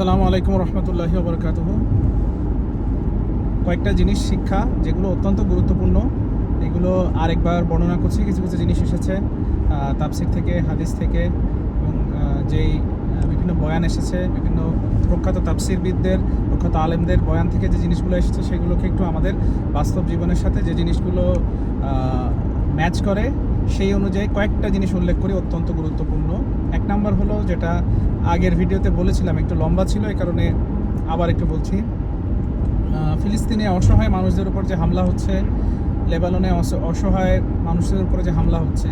আসসালামু আলাইকুম রহমতুল্লাহি বরকাত কয়েকটা জিনিস শিক্ষা যেগুলো অত্যন্ত গুরুত্বপূর্ণ এগুলো আরেকবার বর্ণনা করছি কিছু কিছু জিনিস এসেছে আহ, তাফসির থেকে হাদিস থেকে এবং যেই বিভিন্ন বয়ান এসেছে বিভিন্ন প্রখ্যাত তাফসিরবিদদের প্রখ্যাত আলেমদের বয়ান থেকে যে জিনিসগুলো এসেছে সেগুলোকে একটু আমাদের বাস্তব জীবনের সাথে যে জিনিসগুলো ম্যাচ করে সেই অনুযায়ী কয়েকটা জিনিস উল্লেখ করি, অত্যন্ত গুরুত্বপূর্ণ। এক নাম্বার হলো যেটা আগের ভিডিওতে বলেছিলাম, একটু লম্বা ছিল, এই কারণে আবার একটু বলছি। ফিলিস্তিনে অসহায় মানুষদের উপর যে হামলা হচ্ছে, লেবাননে অস- অসহায় মানুষদের উপরে যে হামলা হচ্ছে,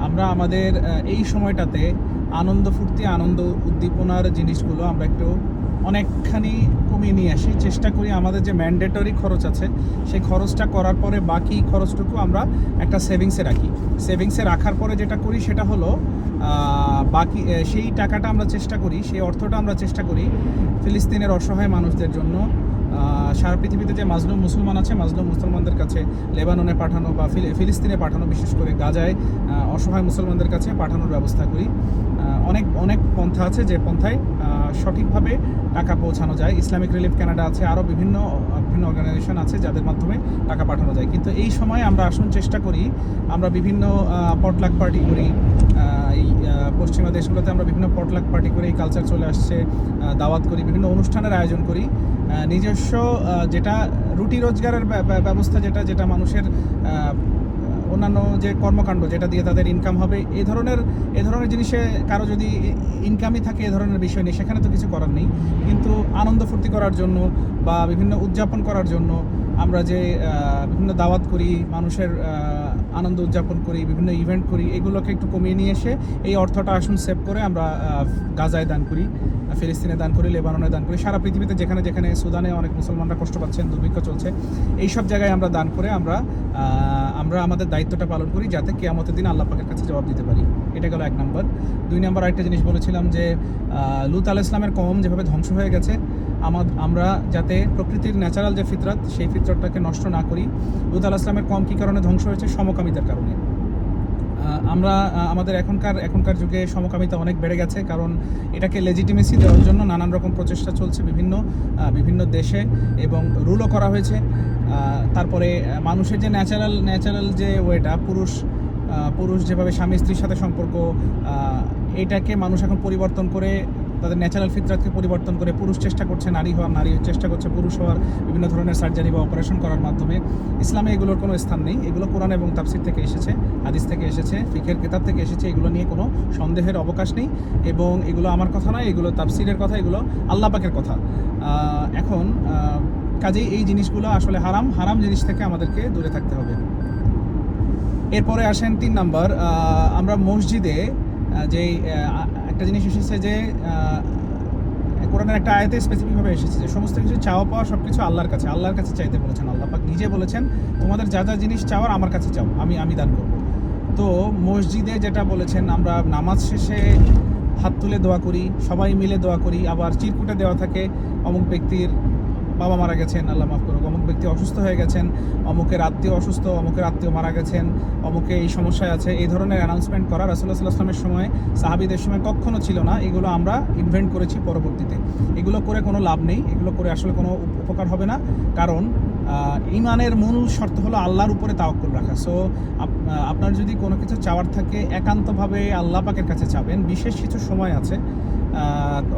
আমরা আমাদের এই সময়টাতে আনন্দ ফুর্তি, আনন্দ উদ্দীপনার জিনিসগুলো আমরা একটু অনেকখানি কমিয়ে নিয়ে আসি। চেষ্টা করি আমাদের যে ম্যান্ডেটরি খরচ আছে, সেই খরচটা করার পরে বাকি খরচটুকু আমরা একটা সেভিংসে রাখি। সেভিংসে রাখার পরে যেটা করি, সেটা হলো বাকি সেই টাকাটা আমরা চেষ্টা করি, সেই অর্থটা আমরা চেষ্টা করি ফিলিস্তিনের অসহায় মানুষদের জন্য। সারা পৃথিবীতে যে মাজলুম মুসলমান আছে মাজলুম মুসলমানদের কাছে লেবাননে পাঠানো বা ফিলি- ফিলিস্তিনে পাঠানো, বিশেষ করে গাজায় অসহায় মুসলমানদের কাছে পাঠানোর ব্যবস্থা করি। অনেক অনেক পন্থা আছে, যে পন্থায় সঠিকভাবে টাকা পৌঁছানো যায়। ইসলামিক রিলিফ কানাডা আছে, আরও বিভিন্ন বিভিন্ন অর্গানাইজেশন আছে যাদের মাধ্যমে টাকা পাঠানো যায়। কিন্তু এই সময় আমরা আসুন চেষ্টা করি, আমরা বিভিন্ন পটলাক পার্টি করি। এই পশ্চিমা দেশগুলোতে আমরা বিভিন্ন পটলাক পার্টি করে এই কালচার চলে আসছে দাওয়াত করি, বিভিন্ন অনুষ্ঠানের আয়োজন করি। নিজস্ব যেটা রুটি রোজগারের ব্য- ব্য- ব্যবস্থা যেটা যেটা মানুষের অন্যান্য যে কর্মকাণ্ড যেটা দিয়ে তাদের ইনকাম হবে এই ধরনের, এ ধরনের জিনিসে কারও যদি ইনকামই থাকে, এ ধরনের বিষয় নেই সেখানে তো কিছু করার নেই। কিন্তু আনন্দ ফুর্তি করার জন্য বা বিভিন্ন উদযাপন করার জন্য আমরা যে বিভিন্ন দাওয়াত করি মানুষের আনন্দ উদযাপন করি, বিভিন্ন ইভেন্ট করি, এগুলোকে একটু কমিয়ে নিয়ে এসে এই অর্থটা আসুন সেভ করে আমরা গাজায় দান করি ফিলিস্তিনে দান করি, লেবাননে দান করি, সারা পৃথিবীতে যেখানে যেখানে, সুদানে অনেক মুসলমানরা কষ্ট পাচ্ছেন, দুর্ভিক্ষ চলছে এই সব জায়গায় আমরা দান করে আমরা আমরা আমাদের দায়িত্বটা পালন করি যাতে কেয়ামতের দিন আল্লাহ পাকের কাছে জবাব দিতে পারি। এটা গেল এক নম্বর দুই নম্বর আরেকটা জিনিস বলেছিলাম যে লুত আল ইসলামের কম যেভাবে ধ্বংস হয়ে গেছে আমার যাতে প্রকৃতির ন্যাচারাল যে ফিতরাত, সেই ফিতরতটাকে নষ্ট না করি। লুত আল ইসলামের কম কী কারণে ধ্বংস হয়েছে? সমকামিতার কারণে। আমরা আমাদের এখনকার এখনকার যুগে সমকামিতা অনেক বেড়ে গেছে, কারণ এটাকে লেজিটিমেসি দেওয়ার জন্য নানান রকম প্রচেষ্টা চলছে বিভিন্ন বিভিন্ন দেশে এবং রুলও করা হয়েছে। তারপরে মানুষের যে ন্যাচারাল ন্যাচারাল যে ওয়েটা, পুরুষ পুরুষ যেভাবে স্বামী স্ত্রীর সাথে সম্পর্ক এটাকে মানুষ এখন পরিবর্তন করে তাদের ন্যাচারাল ফিতরাতকে পরিবর্তন করে পুরুষ চেষ্টা করছে নারী হওয়ার, নারী চেষ্টা করছে পুরুষ হওয়ার, বিভিন্ন ধরনের সার্জারি বা অপারেশন করার মাধ্যমে। ইসলামে এগুলোর কোনো স্থান নেই। এগুলো কোরআন এবং তাফসির থেকে এসেছে, হাদিস থেকে এসেছে, ফিকের কিতাব থেকে এসেছে। এগুলো নিয়ে কোনো সন্দেহের অবকাশ নেই এবং এগুলো আমার কথা নয়, এগুলো তাফসিরের কথা, এগুলো আল্লাহ পাকের কথা। এখন কাজেই এই জিনিসগুলো আসলে হারাম। হারাম জিনিস থেকে আমাদেরকে দূরে থাকতে হবে। এরপরে আসেন তিন নাম্বার আমরা মসজিদে যেই একটা জিনিস এসেছে যে কোরআনের একটা আয়াতে স্পেসিফিকভাবে এসেছে যে, সমস্ত কিছু চাওয়া পাওয়া সব কিছু আল্লাহর কাছে আল্লাহর কাছে চাইতে বলেছেন আল্লাহ। পাক নিজে বলেছেন, তোমাদের যা যা জিনিস চাওয়ার আমার কাছে চাও, আমি আমি দান করব। তো মসজিদে যেটা বলেছেন, আমরা নামাজ শেষে হাত তুলে দোয়া করি, সবাই মিলে দোয়া করি, আবার চিরকুটে দেওয়া থাকে অমুক ব্যক্তির বাবা মারা গেছেন, আল্লাহ মাফ করুক। অমুক ব্যক্তি অসুস্থ হয়ে গেছেন, অমুকের আত্মীয় অসুস্থ, অমুকের আত্মীয় মারা গেছেন, অমুকে এই সমস্যায় আছে। এই ধরনের অ্যানাউন্সমেন্ট করা রাসুল্লাহ সাল্লাহামের সময় সাহাবিদের সময় কখনো ছিল না। এগুলো আমরা ইনভেন্ট করেছি পরবর্তীতে। এগুলো করে কোনো লাভ নেই। এগুলো করে আসলে কোনো উপকার হবে না। কারণ ইমানের মূল শর্ত হলো আল্লাহর উপরে তাওয়াক্কুল রাখা। সো আপনার যদি কোনো কিছু চাওয়ার থাকে, একান্তভাবে আল্লাহ পাকের কাছে চাবেন। বিশেষ কিছু সময় আছে।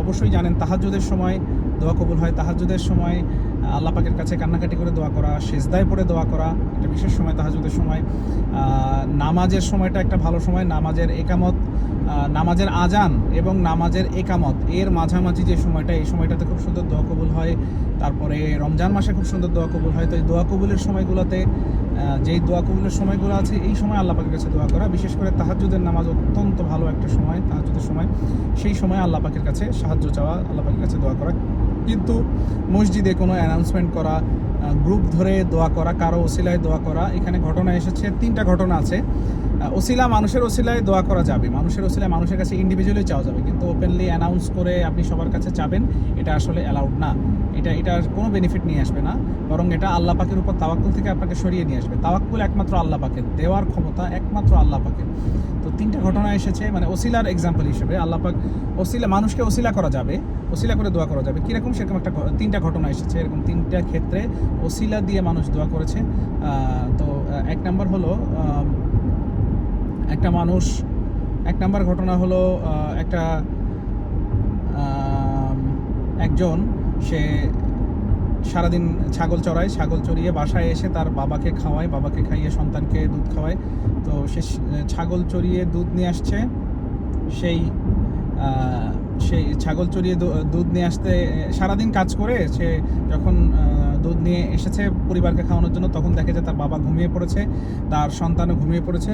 অবশ্যই জানেন, তাহাজ্জুদের সময় দোয়া কবুল হয়। তাহাজ্জুদের সময় আল্লাহ পাকের কাছে কান্নাকাটি করে দোয়া করা, সেজদায় পড়ে দোয়া করা, একটা বিশেষ সময় তাহাজ্জুদের সময়। নামাজের সময়টা একটা ভালো সময়। নামাজের একামত নামাজের আজান এবং নামাজের একামত, এর মাঝামাঝি যে সময়টা, এই সময়টাতে খুব সুন্দর দোয়া কবুল হয়। তারপরে রমজান মাসে খুব সুন্দর দোয়া কবুল হয়। তো এই দোয়া কবুলের সময়গুলোতে যেই দোয়া কবুলের সময়গুলো আছে, এই সময় আল্লাহ পাকের কাছে দোয়া করা। বিশেষ করে তাহাজ্জুদের নামাজ অত্যন্ত ভালো একটা সময় তাহাজুদের সময়। সেই সময় আল্লাহ পাকের কাছে সাহায্য চাওয়া, আল্লাহ পাকের কাছে দোয়া করা। কিন্তু মসজিদে কোনো অ্যানাউন্সমেন্ট করা গ্রুপ ধরে দোয়া করা, কারও ওসিলায় দোয়া করা, এখানে ঘটনা এসেছে, তিনটা ঘটনা আছে। ওসিলা মানুষের ওসিলায় দোয়া করা যাবে। মানুষের ওসিলায় মানুষের কাছে ইন্ডিভিজুয়ালি চাওয়া যাবে। কিন্তু ওপেনলি অ্যানাউন্স করে আপনি সবার কাছে চাবেন, এটা আসলে অ্যালাউড না। এটা, এটার কোনো বেনিফিট নিয়ে আসবে না। বরং এটা আল্লাহ পাকের উপর তাওয়াক্কুল থেকে আপনাকে সরিয়ে নিয়ে আসবে। তাওয়াক্কুল একমাত্র আল্লাহ পাকের। দেওয়ার ক্ষমতা একমাত্র আল্লাহ পাকের। তো তিনটা ঘটনা এসেছে মানে ওসিলার এক্সাম্পল হিসেবে আল্লাপাক ওসিলা, মানুষকে ওসিলা করা যাবে, ওসিলা করে দোয়া করা যাবে। কীরকম সেরকম একটা তিনটা ঘটনা এসেছে, এরকম তিনটা ক্ষেত্রে ওসিলা দিয়ে মানুষ দোয়া করেছে। তো এক নম্বর হলো একটা মানুষ, এক নাম্বার ঘটনা হলো একটা একজন, সে সারাদিন ছাগল চড়ায়, ছাগল চড়িয়ে বাসায় এসে তার বাবাকে খাওয়ায়, বাবাকে খাইয়ে সন্তানকে দুধ খাওয়ায়। তো সে ছাগল চড়িয়ে দুধ নিয়ে আসছে। সেই সেই ছাগল চড়িয়ে দুধ নিয়ে আসতে সারাদিন কাজ করে, সে যখন দুধ নিয়ে এসেছে পরিবারকে খাওয়ানোর জন্য, তখন দেখে যে তার বাবা ঘুমিয়ে পড়েছে, তার সন্তানও ঘুমিয়ে পড়েছে।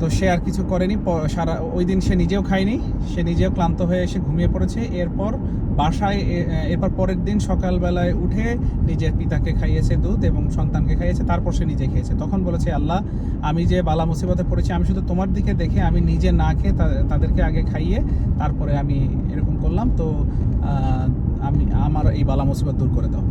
তো সে আর কিছু করেনি। সারা, ওই দিন সে নিজেও খায়নি। সে নিজেও ক্লান্ত হয়ে এসে ঘুমিয়ে পড়েছে। এরপর বাসায় এরপর পরের দিন সকালবেলায় উঠে নিজের পিতাকে খাইয়েছে দুধ এবং সন্তানকে খাইয়েছে। তারপর সে নিজে খেয়েছে। তখন বলেছে, আল্লাহ, আমি যে বালা মুসিবতে পড়েছি, আমি শুধু তোমার দিকে দেখে, আমি নিজে না খেয়ে তাদেরকে আগে খাইয়ে তারপরে আমি এরকম করলাম। তো আমি, আমার এই বালা মুসিবত দূর করে দাও।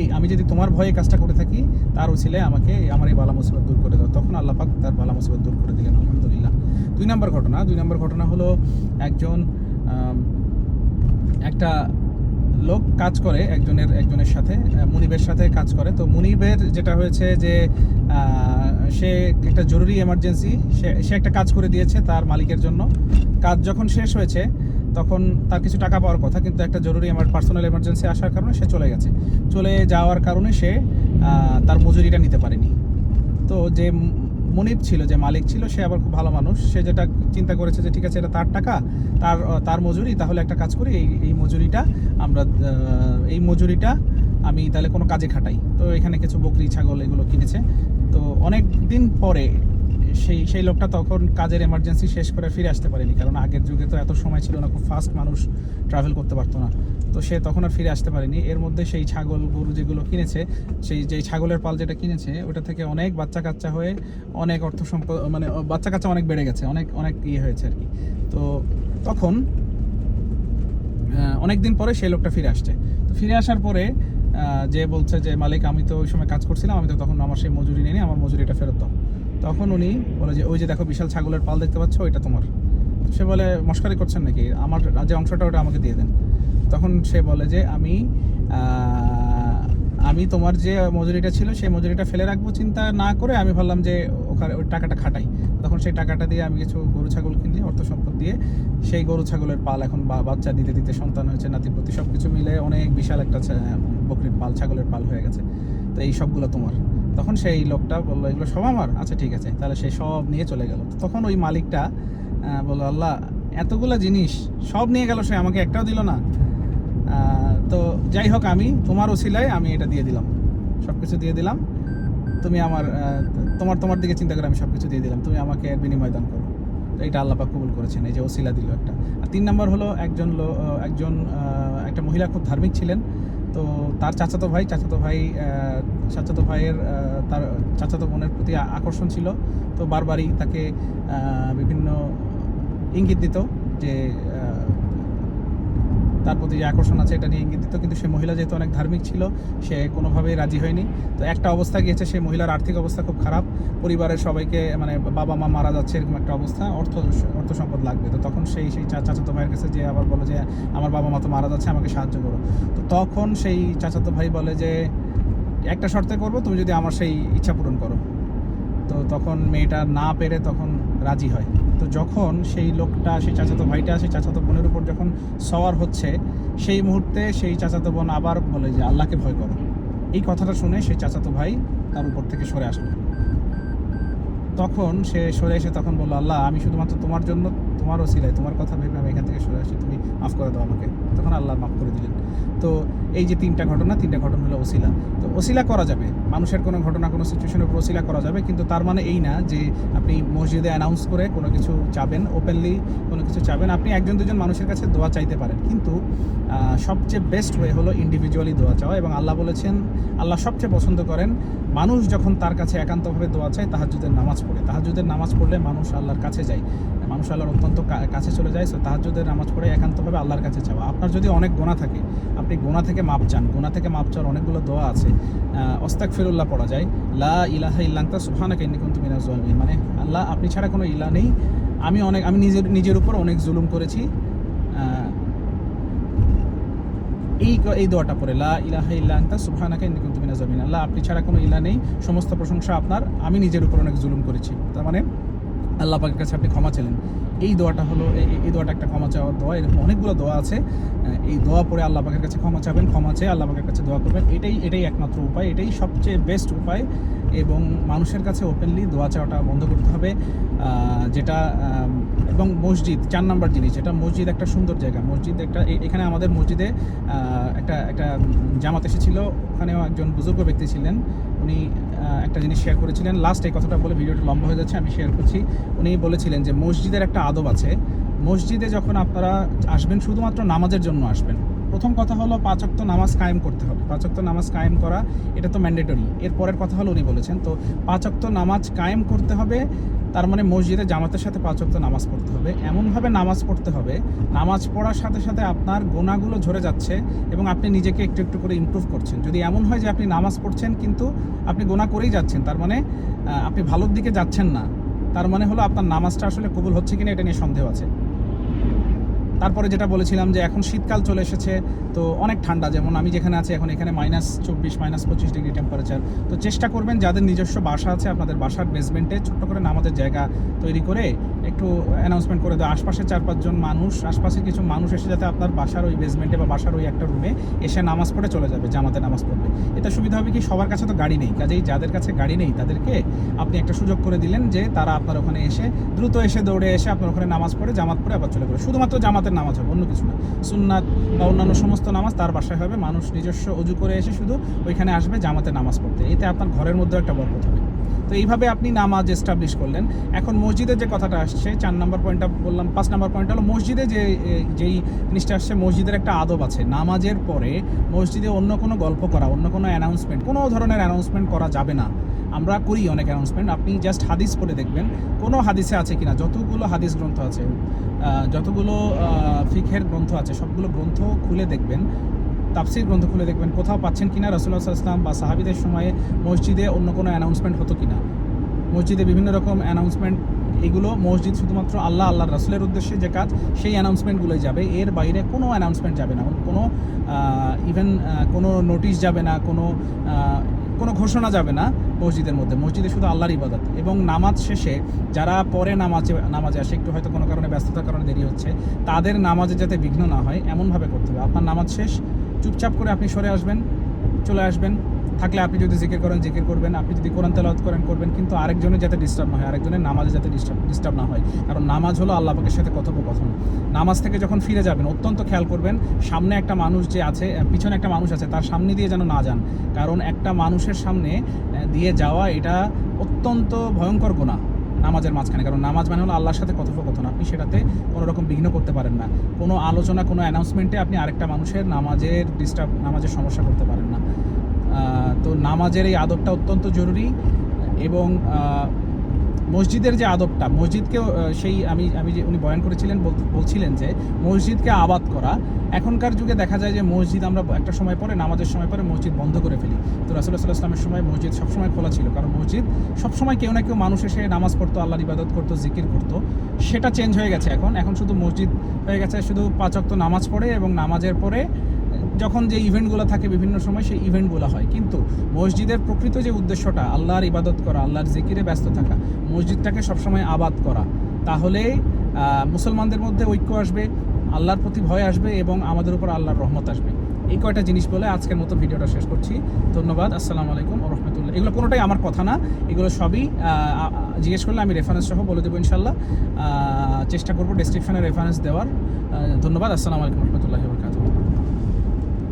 এই আমি যদি তোমার ভয়ে কাজটা করে থাকি, তার উচিলে আমাকে আমার এই বালা মুসিবত দূর করে দাও। তখন আল্লাহ পাক তার বালা মুসিবত দূর করে দিলেন, আলহামদুলিল্লাহ। দুই নম্বর ঘটনা, দুই নম্বর ঘটনা হলো একজন একটা লোক কাজ করে একজনের একজনের সাথে মুনিবের সাথে কাজ করে। তো মুনিবের যেটা হয়েছে যে সে একটা জরুরি এমার্জেন্সি সে সে একটা কাজ করে দিয়েছে তার মালিকের জন্য। কাজ যখন শেষ হয়েছে তখন তার কিছু টাকা পাওয়ার কথা, কিন্তু একটা জরুরি আমার পার্সোনাল এমার্জেন্সি আসার কারণে সে চলে গেছে। চলে যাওয়ার কারণে সে তার মজুরিটা নিতে পারেনি। তো যে মনিব ছিল, যে মালিক ছিল, সে আবার খুব ভালো মানুষ। সে যেটা চিন্তা করেছে যে, ঠিক আছে, এটা তার টাকা, তার তার মজুরি, তাহলে একটা কাজ করি, এই এই মজুরিটা আমরা এই মজুরিটা আমি তাহলে কোনো কাজে খাটাই। তো এখানে কিছু বকরি, ছাগল এগুলো কিনেছে। তো অনেক দিন পরে সেই সেই লোকটা তখন কাজের এমার্জেন্সি শেষ করে ফিরে আসতে পারেনি, কারণ আগের যুগে তো এত সময় ছিল না, খুব ফাস্ট মানুষ ট্রাভেল করতে পারতো না। তো সে তখন আর ফিরে আসতে পারেনি। এর মধ্যে সেই ছাগল গরু যেগুলো কিনেছে, সেই যে ছাগলের পাল যেটা কিনেছে, ওটা থেকে অনেক বাচ্চা কাচ্চা হয়ে অনেক অর্থ সম্পদ মানে বাচ্চা কাচ্চা অনেক বেড়ে গেছে, অনেক অনেক ইয়ে হয়েছে আর কি। তো তখন অনেক দিন পরে সেই লোকটা ফিরে আসছে। তো ফিরে আসার পরে যে বলছে যে, মালিক, আমি তো ওই সময় কাজ করছিলাম, আমি তো তখন আমার সেই মজুরি নিয়ে আমার মজুরিটা ফেরত দাও। তখন উনি বলে যে, ওই যে দেখো বিশাল ছাগলের পাল দেখতে পাচ্ছ, ওইটা তোমার। সে বলে, মস্কারি করছেন নাকি? আমার যে অংশটা, ওটা আমাকে দিয়ে দেন। তখন সে বলে যে, আমি আমি তোমার যে মজুরিটা ছিল, সেই মজুরিটা ফেলে রাখব চিন্তা না করে। আমি ভাবলাম যে, ওখানে ওই টাকাটা খাটাই। তখন সেই টাকাটা দিয়ে আমি কিছু গরু ছাগল কিনি, অর্থ সম্পদ দিয়ে। সেই গরু ছাগলের পাল এখন বাচ্চা দিতে দিতে সন্তান হয়েছে নাতিপতি সব কিছু মিলে অনেক বিশাল একটা বকরির পাল, ছাগলের পাল হয়ে গেছে। তো এই সবগুলো তোমার। তখন সেই লোকটা বলল, এগুলো সব আমার? আচ্ছা ঠিক আছে। তাহলে সে সব নিয়ে চলে গেল। তখন ওই মালিকটা বলল, আল্লাহ, এতগুলো জিনিস সব নিয়ে গেল, সে আমাকে একটাও দিল না। তো যাই হোক, আমি তোমার ওসিলায় আমি এটা দিয়ে দিলাম। সব কিছু দিয়ে দিলাম। তুমি আমার তোমার তোমার দিকে চিন্তা করে আমি সব কিছু দিয়ে দিলাম। তুমি আমাকে বিনিময় দান করো। তো এটা আল্লাপাক কবুল করেছেন, এই যে ওসিলা দিল একটা। আর তিন নম্বর হলো, একজন একজন একটা মহিলা খুব ধার্মিক ছিলেন। তো তার চাচাতো ভাই চাচাতো ভাই চাচাতো ভাইয়ের তার চাচাতো বোনের প্রতি আকর্ষণ ছিল। তো বারবারই তাকে বিভিন্ন ইঙ্গিত দিত যে তার প্রতি যে আকর্ষণ আছে এটা নিয়ে ইঙ্গিত দিত কিন্তু সে মহিলা যেহেতু অনেক ধার্মিক ছিল, সে কোনোভাবেই রাজি হয়নি। তো একটা অবস্থা গিয়েছে, সেই মহিলার আর্থিক অবস্থা খুব খারাপ। পরিবারের সবাইকে মানে বাবা মা মারা যাচ্ছে এরকম একটা অবস্থা, অর্থ অর্থ সম্পদ লাগবে। তো তখন সেই সেই চাচাতো ভাইয়ের কাছে যে আবার বলে যে, আমার বাবা মা তো মারা যাচ্ছে, আমাকে সাহায্য করো। তো তখন সেই চাচাতো ভাই বলে যে, একটা শর্তে করব, তুমি যদি আমার সেই ইচ্ছা পূরণ করো। তো তখন মেয়েটা না পেরে তখন রাজি হয়। তো যখন সেই লোকটা, সেই চাচাতো ভাইটা, সেই চাচাতো বোনের উপর যখন সওয়ার হচ্ছে, সেই মুহূর্তে সেই চাচাতো বোন আবার বলে যে, আল্লাহকে ভয় করো। এই কথাটা শুনে সেই চাচাতো ভাই তার উপর থেকে সরে আসলো। তখন সে সরে এসে তখন বলল, আল্লাহ, আমি শুধুমাত্র তোমার জন্য তোমার ওসিলায় তোমার কথা ভেবে আমি এখান থেকে সরে আসি, তুমি মাফ করে দাও আমাকে। তখন আল্লাহ মাফ করে দিলেন। তো এই যে তিনটা ঘটনা তিনটা ঘটনা হলো ওসিলা। তো ওসিলা করা যাবে। মানুষের কোনো ঘটনা, কোনো সিচুয়েশনের উপর ওসিলা করা যাবে, কিন্তু তার মানে এই না যে আপনি মসজিদে অ্যানাউন্স করে কোনো কিছু চাবেন ওপেনলি কোনো কিছু চাবেন। আপনি একজন, দুজন মানুষের কাছে দোয়া চাইতে পারেন। কিন্তু সবচেয়ে বেস্ট ওয়ে হলো ইন্ডিভিজুয়ালি দোয়া চাওয়া এবং আল্লাহ বলেছেন, আল্লাহ সবচেয়ে পছন্দ করেন মানুষ যখন তার কাছে একান্তভাবে দোয়া চায় তাহাজুদের নামাজ পড়ে। তাহাজুদের নামাজ পড়লে মানুষ আল্লাহর কাছে যায়। মানুষ আল্লাহর অত্যন্ত কাছে চলে যায়, সো তাহাজুদের নামাজ পড়ে একান্তভাবে আল্লাহর কাছে চাওয়া আপনার যদি অনেক গোনা থাকে, আপনি গোনা থেকে মাপ চান। গোনা থেকে মাপ চাওয়ার অনেকগুলো দোয়া আছে। অস্তাক ফিরুল্লাহ পড়া যায়। লা ইলাহা ইল্লান্তা সুবহানাকা ইন্নী কুনতু মিনাজ মানে আল্লাহ, আপনি ছাড়া কোনো ইলা নেই। আমি অনেক, আমি নিজের নিজের উপর অনেক জুলুম করেছি। এই এই দোয়াটা পড়ে, লা ইলাহা ইল্লা আনতা, সুবহানাকা ইন্নী কুনতু মিনাজ জালিমিন আল্লাহ, আপনি ছাড়া কোনো ইলা নেই, সমস্ত প্রশংসা আপনার, আমি নিজের উপর অনেক জুলুম করেছি। তার মানে আল্লাহ পাকের কাছে আপনি ক্ষমা চাইলেন। এই দোয়াটা হলো এই দোয়াটা একটা ক্ষমা চাওয়ার দোয়া, এরকম অনেকগুলো দোয়া আছে। এই দোয়া পরে আল্লাহ পাকের কাছে ক্ষমা চাবেন, ক্ষমা চেয়ে আল্লাহ পাকের কাছে দোয়া করবেন। এটাই এটাই একমাত্র উপায়, এটাই সবচেয়ে বেস্ট উপায়। এবং মানুষের কাছে ওপেনলি দোয়া চাওয়াটা বন্ধ করতে হবে। যেটা এবং মসজিদ, চার নাম্বার জিনিস, এটা মসজিদ একটা সুন্দর জায়গা। মসজিদ একটা এখানে আমাদের মসজিদে একটা একটা জামাত এসেছিল, ওখানেও একজন বুজুর্গ ব্যক্তি ছিলেন, উনি একটা জিনিস শেয়ার করেছিলেন। লাস্ট এই কথাটা বলে ভিডিওটা লম্বা হয়ে যাচ্ছে, আমি শেয়ার করছি। উনি বলেছিলেন যে মসজিদের একটা আদব আছে। মসজিদে যখন আপনারা আসবেন, শুধুমাত্র নামাজের জন্য আসবেন। প্রথম কথা হলো পাঁচক্ত নামাজ কায়েম করতে হবে। পাঁচক্ত নামাজ কায়েম করা, এটা তো ম্যান্ডেটরি এর পরের কথা হলো উনি বলেছেন, তো পাঁচক্ত নামাজ কায়েম করতে হবে, তার মানে মসজিদে জামাতের সাথে পাঁচক্ত নামাজ পড়তে হবে। এমনভাবে নামাজ পড়তে হবে, নামাজ পড়ার সাথে সাথে আপনার গোনাগুলো ঝরে যাচ্ছে এবং আপনি নিজেকে একটু একটু করে ইমপ্রুভ করছেন। যদি এমন হয় যে আপনি নামাজ পড়ছেন কিন্তু আপনি গোনা করেই যাচ্ছেন, তার মানে আপনি ভালোর দিকে যাচ্ছেন না, তার মানে হলো আপনার নামাজটা আসলে কবুল হচ্ছে কিনা এটা নিয়ে সন্দেহ আছে। তারপরে যেটা বলেছিলাম যে এখন শীতকাল চলে এসেছে, তো অনেক ঠান্ডা, যেমন আমি যেখানে আছি এখন এখানে মাইনাস চব্বিশ মাইনাস পঁচিশ ডিগ্রি টেম্পারেচার তো চেষ্টা করবেন যাদের নিজস্ব বাসা আছে আপনাদের বাসার বেসমেন্টে ছোট্ট করে নামাজের জায়গা তৈরি করে একটু অ্যানাউন্সমেন্ট করে দেওয়া। আশপাশে চার পাঁচজন মানুষ, আশপাশের কিছু মানুষ এসে যাতে আপনার বাসার ওই বেসমেন্টে বা বাসার ওই একটা রুমে এসে নামাজ পড়ে চলে যাবে, জামাতে নামাজ পড়বে। এটা সুবিধা হবে কি? সবার কাছে তো গাড়ি নেই। কাজেই যাদের কাছে গাড়ি নেই, তাদেরকে আপনি একটা সুযোগ করে দিলেন যে তারা আপনার ওখানে এসে দ্রুত এসে দৌড়ে এসে আপনার ওখানে নামাজ পড়ে, জামাত পড়ে আবার চলে যাবে শুধুমাত্র জামাতের নামাজ হবে, অন্য কিছু না। সুন্নাত বা অন্যান্য সমস্ত নামাজ তার বাসায় হবে, মানুষ নিজস্ব অজু করে এসে শুধু ওইখানে আসবে জামাতে নামাজ পড়তে। এতে আপনার ঘরের মধ্যে একটা বরকত হবে। তো এইভাবে আপনি নামাজ এস্টাবলিশ করলেন। এখন মসজিদের যে কথাটা আসছে, চার নম্বর পয়েন্টটা বললাম, পাঁচ নম্বর পয়েন্ট হলো মসজিদে যে যেই জিনিসটা আসছে, মসজিদের একটা আদব আছে। নামাজের পরে মসজিদে অন্য কোনো গল্প করা, অন্য কোনো অ্যানাউন্সমেন্ট কোনো ধরনের অ্যানাউন্সমেন্ট করা যাবে না। আমরা করি অনেক অ্যানাউন্সমেন্ট আপনি জাস্ট হাদিস পড়ে দেখবেন। কোনো হাদিসে আছে কিনা? যতগুলো হাদিস গ্রন্থ আছে যতগুলো ফিখের গ্রন্থ আছে, সবগুলো গ্রন্থ খুলে দেখবেন। তাফসির গ্রন্থ খুলে দেখবেন। কোথাও পাচ্ছেন কিনা রসুল্লাহ ইসলাম বা সাহাবিদের সময়ে মসজিদে অন্য কোনো অ্যানাউন্সমেন্ট হতো কিনা? মসজিদে বিভিন্ন রকম অ্যানাউন্সমেন্ট এগুলো মসজিদ শুধুমাত্র আল্লাহ আল্লাহ রাসুলের উদ্দেশ্যে যে কাজ, সেই অ্যানাউন্সমেন্টগুলোই যাবে। এর বাইরে কোনো অ্যানাউন্সমেন্ট যাবে না। কোনো ইভেন কোনো নোটিশ যাবে না, কোনো কোনো ঘোষণা যাবে না। মসজিদের মধ্যে। মসজিদে শুধু আল্লাহর ইবাদত। এবং নামাজ শেষে যারা পরে নামাজে নামাজে আসে, একটু হয়তো কোনো কারণে ব্যস্ততার কারণে দেরি হচ্ছে, তাদের নামাজে যাতে বিঘ্ন না হয়, এমনভাবে করতে হবে। আপনার নামাজ শেষ, চুপচাপ করে আপনি সরে আসবেন, চলে আসবেন থাকলে আপনি যদি জিকির করেন, জিকির করবেন। আপনি যদি কোরআন তেলাওয়াত করেন, করবেন। কিন্তু আরেকজনের যাতে ডিস্টার্ব না হয়, আরেকজনের নামাজে যাতে ডিস্টার্ব ডিস্টার্ব না হয়। কারণ নামাজ হলো আল্লাহ সাথে কথোপকথন। নামাজ থেকে যখন ফিরে যাবেন, অত্যন্ত খেয়াল করবেন, সামনে একটা মানুষ যে আছে পিছনে একটা মানুষ আছে, তার সামনে দিয়ে যেন না যান। কারণ একটা মানুষের সামনে দিয়ে যাওয়া এটা অত্যন্ত ভয়ঙ্কর গোনা নামাজের মাঝখানে। কারণ নামাজ মানে হলো আল্লাহর সাথে কথোপকথন। আপনি সেটাতে কোনো রকম বিঘ্ন করতে পারেন না। কোনো আলোচনা, কোনো অ্যানাউন্সমেন্টে আপনি আরেকটা মানুষের নামাজের ডিস্টার্ব নামাজের সমস্যা করতে পারেন না। তো নামাজের এই আদবটা অত্যন্ত জরুরি এবং মসজিদের যে আদবটা মসজিদকেও সেই আমি আমি যে উনি বয়ান করেছিলেন বলছিলেন যে মসজিদকে আবাদ করা। এখনকার যুগে দেখা যায় যে মসজিদ আমরা একটা সময় পরে, নামাজের সময় পরে মসজিদ বন্ধ করে ফেলি। তো রাসুল্লাহ সাল্লাহ ইসলামের সময় মসজিদ সবসময় খোলা ছিল। কারণ মসজিদ সবসময় কেউ না কেউ মানুষ এসে নামাজ পড়তো, আল্লাহর ইবাদত করতো, জিকির করতো। সেটা চেঞ্জ হয়ে গেছে এখন। এখন শুধু মসজিদ হয়ে গেছে, শুধু পাঁচ ওয়াক্ত নামাজ পড়ে এবং নামাজের পরে যখন যে ইভেন্টগুলো থাকে বিভিন্ন সময় সেই ইভেন্টগুলো হয়। কিন্তু মসজিদের প্রকৃত যে উদ্দেশ্যটা, আল্লাহর ইবাদত করা, আল্লাহর জিকিরে ব্যস্ত থাকা, মসজিদটাকে সবসময় আবাদ করা, তাহলে মুসলমানদের মধ্যে ঐক্য আসবে, আল্লাহর প্রতি ভয় আসবে এবং আমাদের উপর আল্লাহর রহমত আসবে। এই কয়টা জিনিস বলে আজকের মতো ভিডিওটা শেষ করছি। ধন্যবাদ, আসসালামু আলাইকুম রহমতুল্লাহ। এগুলো কোনোটাই আমার কথা না, এগুলো সবই জিজ্ঞেস করলে আমি রেফারেন্স সহ বলে দেবো ইনশাল্লাহ চেষ্টা করব ডেসক্রিপশনে রেফারেন্স দেওয়ার। ধন্যবাদ, আসসালামু আলাইকুম রহমতুল্লাহ